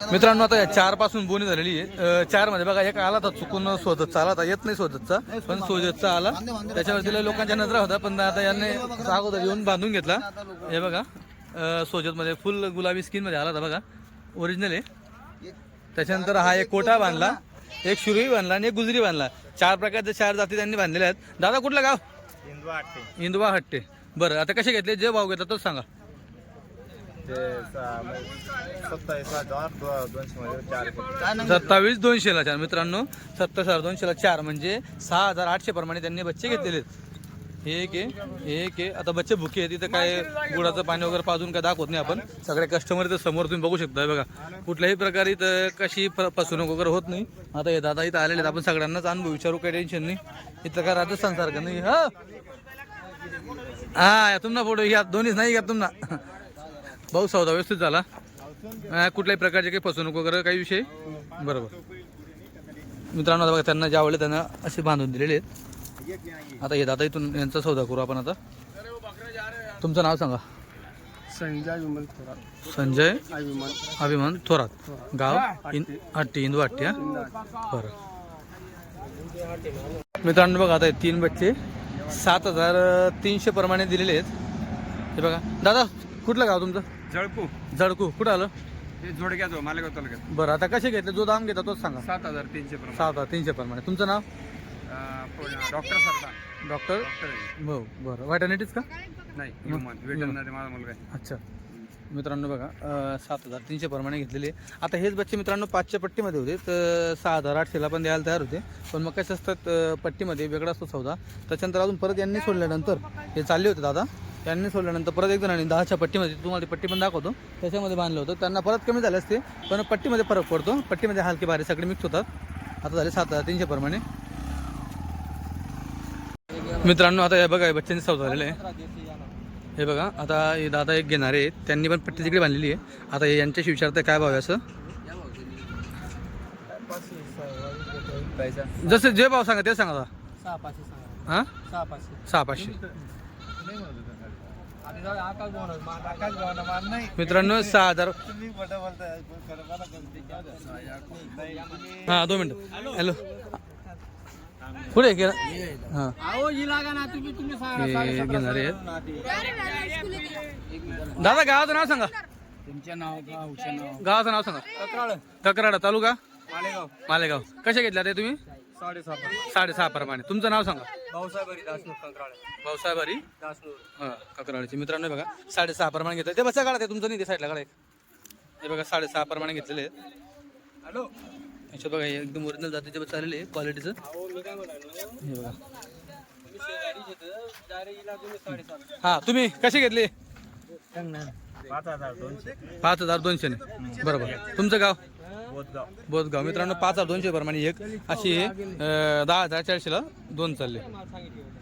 मित्रांनो आता या चारपासून बोनी झालेली आहे. चारमध्ये बघा एक आला तर चुकून शोधतचा आला आता येत नाही शोधतचा पण शोधतचा आला. त्याच्यावर तिला लोकांच्या नजरा होता पण आता यांनी अगोदर येऊन बांधून घेतला. हे बघा सोजत मध्ये फुल गुलाबी स्किनमध्ये आला होता बघा ओरिजिनल आहे. त्याच्यानंतर हा एक कोटा बांधला एक शुरवी बांधला आणि एक गुजरी बांधला. चार प्रकारचे चार जाती त्यांनी बांधलेल्या आहेत. दादा कुठलं गाव? हिंदू आठशे इंदुबा हट्टे. बरं आता कसे घेतले? जे भाव घेतात तोच सांगा. सत्तावीस हजार दोनशे मध्ये चार सत्तावीस दोनशेला चार मित्रांनो. सत्तावीस हजार दोनशेला चार म्हणजे सहा हजार आठशे प्रमाणे त्यांनी बच्चे घेतलेले आहेत. हे एक आहे हे एक आहे. आता बच्चे भुके आहेत तिथं काय गुळाचं पाणी वगैरे पाजून काय दाखवत नाही आपण. सगळे कस्टमर इथं समोर तुम्ही बघू शकता बघा. कुठल्याही प्रकारे इथं कशी फसवणूक वगैरे होत नाही. आता हे दादा इथं आलेले आहेत. आपण सगळ्यांनाच अनुभव विचारू काही टेन्शन नाही. इथं काय राजस्थान सारखं नाही? हा? हा या तुम्हाला फोटो घ्या दोन्हीच नाही घ्या तुम्हाला? भाऊ सौदा व्यवस्थित झाला. कुठल्याही प्रकारचे काही फसवणूक वगैरे काही विषय? बरोबर. मित्रांनो आता बघा त्यांना जे आवडले त्यांना असे बांधून दिलेले आहेत. आता हे दादा इथून यांचा सौदा करू आपण आता. तुमचं नाव सांगा. संजय विमल थोरात. संजय अभिमान. थोरात. गाव? इन हट्टी इंदू हट्टी हा? बरं. मित्रांनो बघा आता हे तीन बच्चे सात हजार तीनशे प्रमाणे दिलेले आहेत. हे बघा. दादा कुठलं गाव तुमचं? जळकू. जळकू. कुठं आलं? हे मालेगाव तालुक्यात. बरं आता कसे घेतले? जो दाम घेता तोच सांगा. सात हजार तीनशे प्रमाणे. सात हजार तीनशे प्रमाणे. तुमचं नाव? Doctor Sarda doctor? डॉक्टर हो बरं. वायटॅनिटीज का? नाही ह्युमन वेटरनरी माझा मुलगा आहे. अच्छा. मित्रांनो बघा अं, सात हजार तीनशे प्रमाणे घेतलेले. आता हेच बच्चे मित्रांनो पाचच्या पट्टीमध्ये होते. तर सहा हजार आठशेला पण द्यायला तयार होते. पण मग कसे असतात अं, पट्टीमध्ये? वेगळा असतो सौदा. त्याच्यानंतर अजून परत यांनी सोडल्यानंतर हे चालले होते दादा. यांनी सोडल्यानंतर परत एक जणांनी दहाच्या पट्टीमध्ये तुम्हाला ती पट्टी पण दाखवतो त्याच्यामध्ये बांधलं होतं. त्यांना परत कमी झाले असते पण पट्टीमध्ये फरक पडतो. पट्टीमध्ये हलके भारी सगळे मिक्स होतात. आता झाले सात हजार तीनशे प्रमाणे. मित्रांनो आता हे बघा हे बच्चांनी सौदा झालेलं आहे. हे बघा आता हे दादा एक घेणारे आहेत. त्यांनी पण पट्टी तिकडे बांधलेली आहे. आता हे यांच्याशी विचारतं काय भाव आहे असं? जसं जे भाव सांगा ते सांगा हां? सहा पाचशे. मित्रांनो सहा हजार तुम्ही खोटं बोलताय हां दोन मिनटं. हॅलो. पुढे घे हां. अहो लागा ना तुम्ही तुम्ही घेणारे आहेत. दादा गावाचं नाव सांगा. नाव गावचं नाव. गावाचं नाव सांगा. तक्राळ. तक्राडा तालुका? मालेगाव. मालेगाव. कसे घेतल्या ते तुम्ही? साडेसहा साडेसहा प्रमाणे. तुमचं नाव सांगा. भाऊसाहेब हरी दासनूर कंत्राळ भाऊसाहेब हरी दासनूर हा ककराळीचे. मित्रांनो हे बघा साडेसहा प्रमाणे घेतलं. ते बसा काढा ते तुमचं नाही ते साईडला काढा एक. हे बघा साडेसहा प्रमाणे घेतलेले आहेत. हॅलो. याच्यात बघा हे एकदम ओरिजिनल जातीचे बस आलेले आहे क्वालिटीचं मी काय म्हणालो हे बघा. तुम्ही शेजारी तुम्ही साडेसात हा तुम्ही कसे घेतले? पाच हजार दोनशे. पाच हजार दोनशे ने बरोबर. तुमचं गाव? बोधगाव. मित्रांनो पाच हजार दोनशे प्रमाणे एक अशी अं, दहा हजार चारशेला दोन चालले.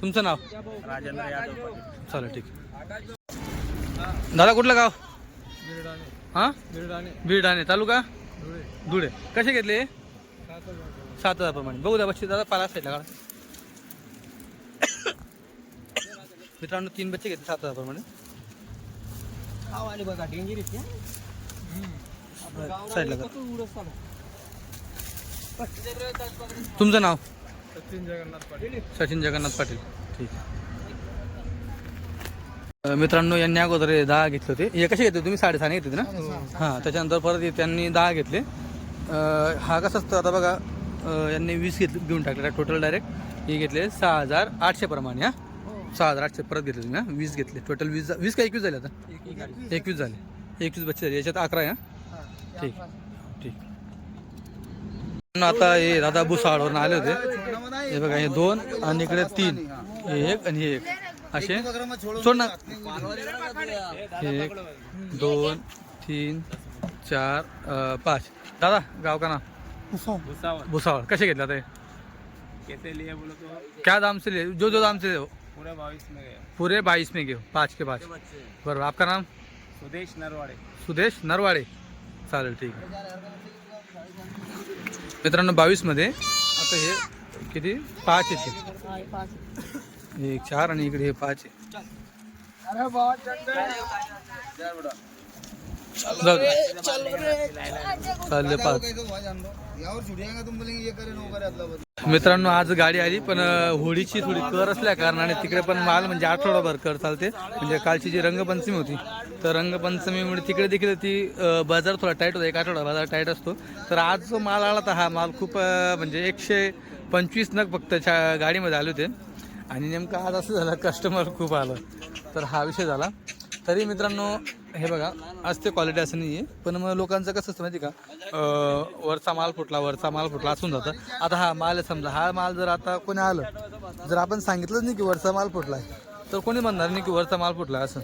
तुमचं नाव? राजेंद्र यादव पाटील. चालेल ठीक. दादा कुठलं गाव? हा? बिरडाणे बीड आणि तालुका? धुळे. धुळे कसे घेतले? सात हजार प्रमाणे बघू द्या बच्चे दादा पाला साईडला काढा. मित्रांनो तीन बच्चे घेतले सात हजार प्रमाणे साईडला तुमचं नाव? सचिन जगन्नाथ पाटील. सचिन जगन्नाथ पाटील. ठीक आहे. मित्रांनो यांनी अगोदर हे दहा घेतले होते. हे कसे घेतले तुम्ही साडेसहा घेतले होते ना? हां त्याच्यानंतर परत हे त्यांनी दहा घेतले. हा कसं असतं? आता बघा यांनी वीस घेतले घेऊन टाकले टोटल डायरेक्ट हे घेतले सहा हजार आठशे प्रमाणे हा? सहा हजार आठशे परत घेतले तुम्ही हा वीस घेतले. टोटल वीस वीस का एकवीस झाले आता? एकवीस झाले. एकवीस बच्चे झाले. याच्यात अकरा आहे हा? ठीक. ठीक. आता हे दादा भुसावळवरून आले होते. हे बघा हे दोन आणि इकडे तीन. हे एक आणि हे एक. असे? सोड ना. एक दोन तीन चार पाच. दादा गाव का ना? भुसावळ. भुसावळ. कसे घेतले आता हे? कैसे लिए बोलो तो क्या दाम से ले? जो जो दाम से ले हो. पूरे बाईस में गए पूरे बाईस में घेऊ. पाच के पाच. बरोबर. आपका नाम? सुदेश नरवाडे. सुदेश नरवाडे. चालेल ठीक आहे. मित्रांनो बावीसमध्ये आता हे किती? पाच येते एक चार आणि इकडे हे पाच आहे. चालले पाच. मित्रांनो आज गाडी आली पण होळीची थोडी कर असल्या कारणाने तिकडे पण माल म्हणजे आठवडाभर कर चालते. म्हणजे कालची जी रंगपंचमी होती तर रंगपंचमीमुळे तिकडे देखील ती बाजार थोडा टाईट होता एक आठवडा बाजार टाईट असतो. तर आज जो माल आला तर हा माल खूप म्हणजे एकशे पंचवीस नग फक्त छा गाडीमध्ये आले होते. आणि नेमकं आज असं झालं कस्टमर खूप आलं. तर हा विषय झाला. तरी मित्रांनो हे बघा असते क्वालिटी असं नाही आहे पण मग लोकांचं कसं असतं माहिती का? वरचा माल फुटला वरचा माल फुटला असून जातं. आता हा माल आहे समजा हा माल जर आता कोणी आलं जर आपण सांगितलंच नाही की वरचा माल फुटला आहे तर कोणी म्हणणार नाही की वरचा माल फुटला असं.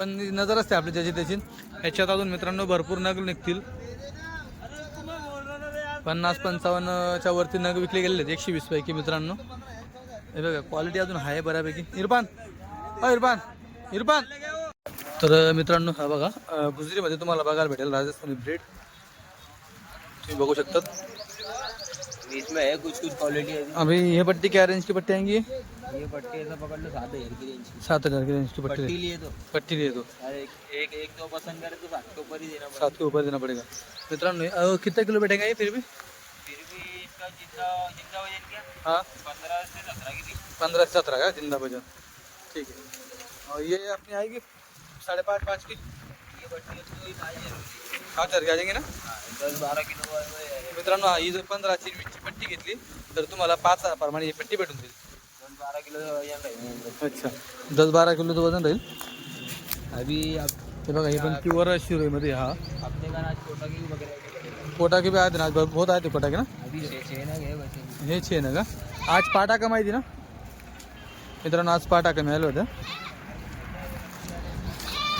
पण नजर असते आपली ज्याची त्याची. ह्याच्यात अजून मित्रांनो भरपूर नग निघतील. पन्नास पंचावन्नच्या वरती नग विकले गेलेले आहेत एकशे वीस पैकी मित्रांनो. हे बघा क्वालिटी अजून आहे बऱ्यापैकी. इरफान अ इरफान इरफान. तर मित्रांनो हा बघा गुजरीमध्ये तुम्हाला बघायला भेटेल राजस्थानी ब्रेड तुम्ही बघू शकतात. इसमें है कुछ कुछ क्वालिटी है अभी। ये पट्टी क्या रेंज की पट्टी आएँगी? ये पट्टी ऐसा पकड़ लो सात हज़ार की रेंज सात हज़ार की रेंज की पट्टी। लिए तो। पट्टी लिए तो। एक एक एक तो पसंद करे तो सात के ऊपर ही देना पड़ेगा सात के ऊपर देना पड़ेगा। मित्रांनो कितना किलो बैठेगा ये फिर भी? फिर भी इसका जितना जितना वज़न क्या? हाँ। पंद्रह से सत्रह की बीच। पंद्रह से सत्रह का ज़िंदा वज़न। ठीक है। और ये अपनी आएगी साढ़े पाँच पाँच की ये पट्टी की। की आ जाएंगे ना? हाँ, दस बारह किलो है। मित्रांनो हा, ही जर पंधराची वीसची पट्टी घेतली तर तुम्हाला पाच प्रमाणे ही पट्टी भेटून जाईल. दस बारह किलो अच्छा. दस बारा किलोचं वजन राहील. अभी हे बघा हे पण प्युअर शिरोईमध्ये हा. के भी आहेत ना आज बहुत आहे ते कोटा के ना? हे छे ना का? आज पाटा का माहिती ना? मित्रांनो आज पाटा का मिळालं होतं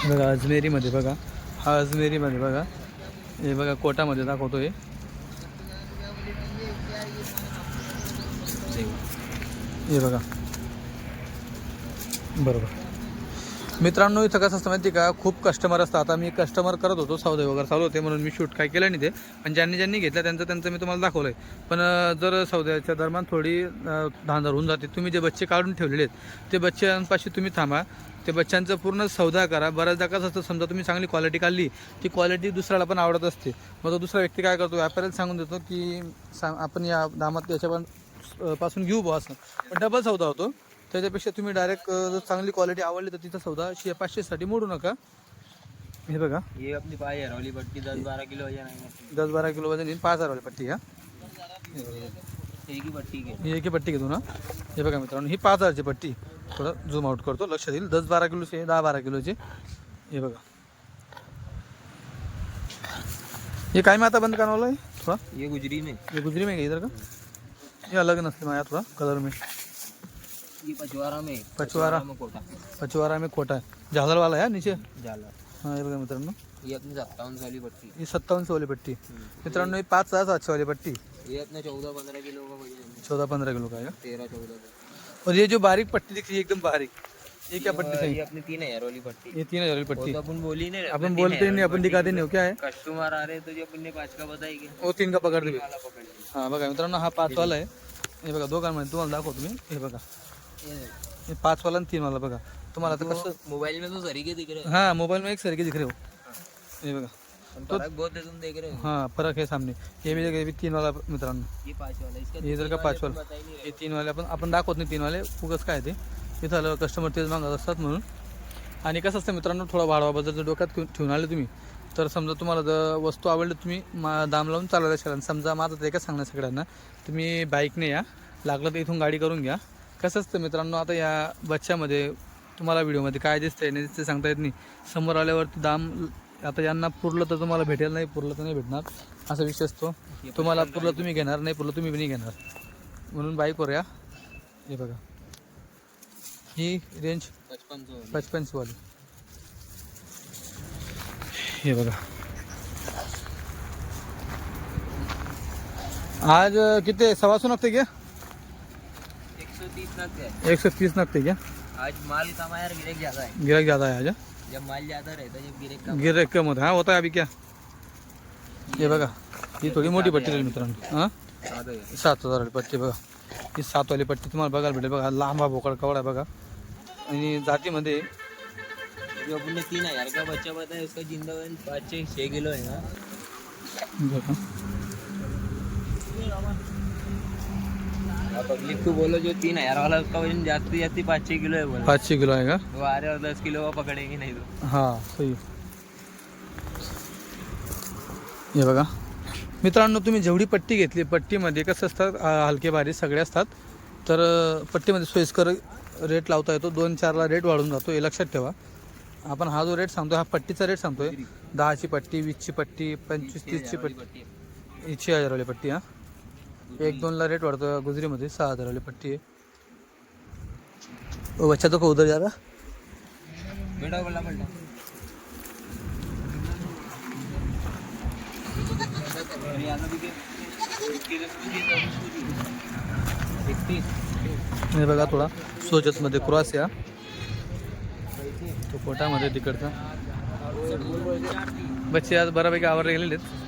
बघा अजमेरीमध्ये बघा. हा अजमेरीमध्ये बघा. हे बघा कोटामध्ये दाखवतोय. हे बघा. बरोबर. मित्रांनो इथं कसं असतं माहिती का? खूप कस्टमर असतात. आता मी कस्टमर करत होतो सौदे वगैरे चालू होते म्हणून मी शूट काय केलं नाही ते. पण ज्यांनी ज्यांनी घेतलं त्यांचं त्यांचं मी तुम्हाला दाखवलं आहे पण जर सौद्याच्या दरम्यान थोडी धांदर होऊन जाते. तुम्ही जे बच्चे काढून ठेवलेले आहेत ते बच्चांपाशी तुम्ही थांबा. ते बच्चांचं पूर्ण सौदा करा. बऱ्याचदा कसं असतं समजा तुम्ही चांगली क्वालिटी काढली ती क्वालिटी दुसऱ्याला पण आवडत असते. मग तो दुसरा व्यक्ती काय करतो व्यापाऱ्याला सांगून देतो की सा आपण या दामात याच्या पासून घेऊ बुवा असं. पण डबल सौदा होतो. त्याच्यापेक्षा तुम्ही डायरेक्ट जर चांगली क्वालिटी आवडली तर तिथं सौदा शे पाचशेसाठी मोडू नका. हे बघा. ये अपनी पाँच हजार वाली पट्टी दस बारह किलो वजन आएंगे दस बारा किलो वजन येईल पाच हजारवाली पट्टी का एक ही पट्टी के ही एकी पट्टी घेतो ना. हे बघा मित्रांनो ही पाच हजारची पट्टी. थोडं झूम आउट करतो. लक्षात येईल दस बारा किलोची दहा बारा किलोची. हे बघा. ये काय में आता बंद करने वाला है थोड़ा. ये गुजरी में. ये गुजरी में इधर का? ये अलग नस्ल में आया थोड़ा कलर में. ये पचवारा में. पचवारा. में कोटा. पचवारा में खोटा है झालर वाला है नीचे? हाँ ये बघा मित्रांनो. ये अपनी सत्तावन वाली पट्टी. ही वाली पट्टी. मित्रांनो ही पाच हजार सातशे वाली पट्टी. अपने चौदह पंद्रह किलो का है चौदह पंद्रह किलो का है तेरह चौदह का और ये जो बारीक पट्टी दिख रही है एकदम बारीक। ये क्या पट्टी ये है अपनी तीन हज़ार वाली पट्टी। ये तीन हज़ार वाली पट्टी। तो अपन बोली नहीं अपन बोलते नहीं अपन दिखाते नहीं हो क्या है कस्टमर आ रहे हैं तो जो अपन ने पाँच का क्या वो तीन का पकड़ दे वाला पकड़ लिया हा बघा मित्रांनो हा पाचवाला आहे हे। बघा दोघांमध्ये तुम्हाला दाखवतो मी. हे बघा. ये हे पाचवाला आणि तीनवाला बघा. तुम्हाला आता कसं मोबाइल में तो सरीके दिख रहे. हैं मोबाईल में एक सारखे दिख रहे हो. हे बघा. फर्क बहुत है तुम देख रहे हो। हा फरक सामने। हे बी हे बी तीनवाला मित्रांनो। ये पाँच वाला इसका हे जर का पाचवाला बताई नहीं हे तीनवाले आपण आपण दाखवत नाही तीनवाले उगाच काय ते। इथं आलं कस्टमर तेच मागत असतात म्हणून. आणि कसं असतं मित्रांनो थोडा भाडवाबद्दल जर डोक्यात ठेवून- आले तुम्ही तर समजा तुम्हाला जर वस्तू आवडली तुम्ही मा दाम लावून चालवत असाल आणि समजा माझं ते काय सांगणार सगळ्यांना तुम्ही बाईकने या लागलं तर इथून गाडी करून घ्या. कसं असतं मित्रांनो आता या बच्च्यामध्ये तुम्हाला व्हिडिओमध्ये काय दिसतंय नाही दिसतंय सांगता येत नाही. समोर आल्यावरती दाम आता यांना पुरलं तर तुम्हाला भेटेल नाही पुरलं तर नाही भेटणार. असा विषय असतो. तुम्हाला पुरलं तुम्ही घेणार नाही पुरलं तुम्ही नाही घेणार. म्हणून बाईकवर या हे बघा. ही रेंज पचपन सौ वाली हे बघा. आज किती आहे? सव्वा सौ नगते क्या एक सौ तीस नग है एक सौ तीस नगते क्या आज माल कम है गिरेक ज़्यादा है गिराक ज़्यादा है आज हाँ? जब माल ज्यादा रहता है जब गिरेक कम. गिराक कम. होता है हाँ होता है अभी क्या? हे बघा ही थोडी मोठी पट्टी राहील मित्रांनो. हां? है सात हजार पट्टी बघा. ही सातवाली पट्टी तुम्हाला बघायला भेटेल. बघा लांबा भोकळ कवडा आहे बघा. आणि जातीमध्ये जो अपन तीन हजार का बच्चा बताया उसका जिंदा वजन पाँच छः किलो है ना. पब्लिक को बोलो जो तीन हजार वाला उसका वजन जास्ती जास्ती पाँच छः किलो है बोलो पाचशे किलो का? वो आ रहे और दस किलो का पकड़ेंगे नहीं तो. हा सही हे बघा. मित्रांनो तुम्ही जेवढी पट्टी घेतली पट्टीमध्ये कसं असतात हलके भारी सगळे असतात तर पट्टीमध्ये सोयीस्कर रेट लावता येतो. दोन चारला रेट वाढून जातो. हे लक्षात ठेवा. आपण हा जो रेट सांगतो हा पट्टीचा रेट सांगतोय. दहाची पट्टी वीसची पट्टी पंचवीस तीसची पट्टी. एकशे हजारवाली पट्टी हा. एक दोनला रेट वाढतो गुजरीमध्ये सहा हजारवाली पट्टी आहे. ओ, तो को उधर जा रहा? बेटा बोला हे बघा थोडा. सोजतमध्ये क्रॉस या तो पोटामध्ये तिकडचा. बच्चे आज बऱ्यापैकी आवरले गेलेले आहेत